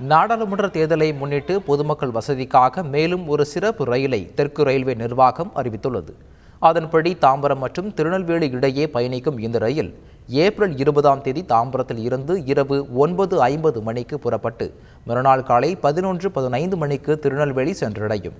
நாடாளுமன்ற தேர்தலை முன்னிட்டு பொதுமக்கள் வசதிக்காக மேலும் ஒரு சிறப்பு ரயிலை தெற்கு ரயில்வே நிர்வாகம் அறிவித்துள்ளது. அதன்படி தாம்பரம் மற்றும் திருநெல்வேலி இடையே பயணிக்கும் இந்த ரயில் ஏப்ரல் இருபதாம் தேதி தாம்பரத்தில் இருந்து இரவு ஒன்பது ஐம்பது மணிக்கு புறப்பட்டு மறுநாள் காலை பதினொன்று பதினைந்து மணிக்கு திருநெல்வேலி சென்றடையும்.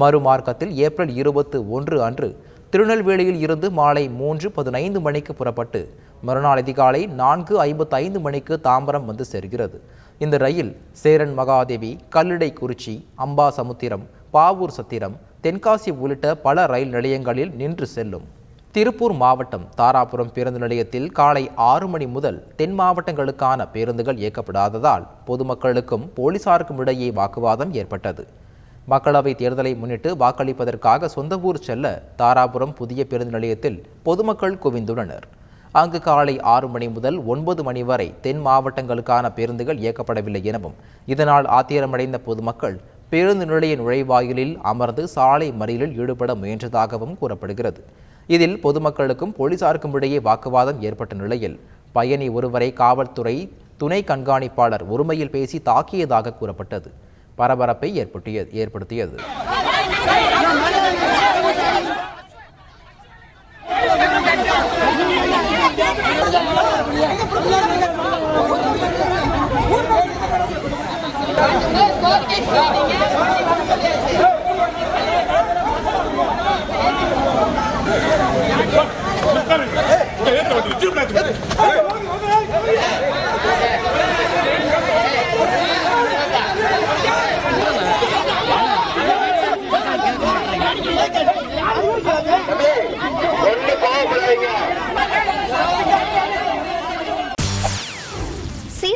மறுமார்க்கத்தில் ஏப்ரல் இருபத்து ஒன்று அன்று திருநெல்வேலியில் இருந்து மாலை மூன்று பதினைந்து மணிக்கு புறப்பட்டு மறுநாள் அதிகாலை நான்கு ஐம்பத்தைந்து மணிக்கு தாம்பரம் வந்து சேர்கிறது. இந்த ரயில் சேரன் மகாதேவி கல்லிடைக்குறிச்சி அம்பாசமுத்திரம் பாவூர் சத்திரம் தென்காசி உள்ளிட்ட பல ரயில் நிலையங்களில் நின்று செல்லும். திருப்பூர் மாவட்டம் தாராபுரம் பேருந்து நிலையத்தில் காலை ஆறு மணி முதல் தென் மாவட்டங்களுக்கான பேருந்துகள் இயக்கப்படாததால் பொதுமக்களுக்கும் போலீசாருக்கும் இடையே வாக்குவாதம் ஏற்பட்டது. மக்களவை தேர்தலை முன்னிட்டு வாக்களிப்பதற்காக சொந்த ஊர் செல்ல தாராபுரம் புதிய பேருந்து நிலையத்தில் பொதுமக்கள் குவிந்துள்ளனர். அங்கு காலை ஆறு மணி முதல் ஒன்பது மணி வரை தென் மாவட்டங்களுக்கான பேருந்துகள் இயக்கப்படவில்லை எனவும் இதனால் ஆத்திரமடைந்த பொதுமக்கள் பேருந்து நிலைய நுழைவாயிலில் அமர்ந்து சாலை மறியலில் ஈடுபட முயன்றதாகவும் கூறப்படுகிறது. இதில் பொதுமக்களுக்கும் போலீசாருக்கும் இடையே வாக்குவாதம் ஏற்பட்ட நிலையில் பயணி ஒருவரை காவல்துறை துணை கண்காணிப்பாளர் ஒருமையில் பேசி தாக்கியதாக கூறப்பட்டது. பரபரப்பை ஏற்படுத்தியது ஏற்படுத்தியது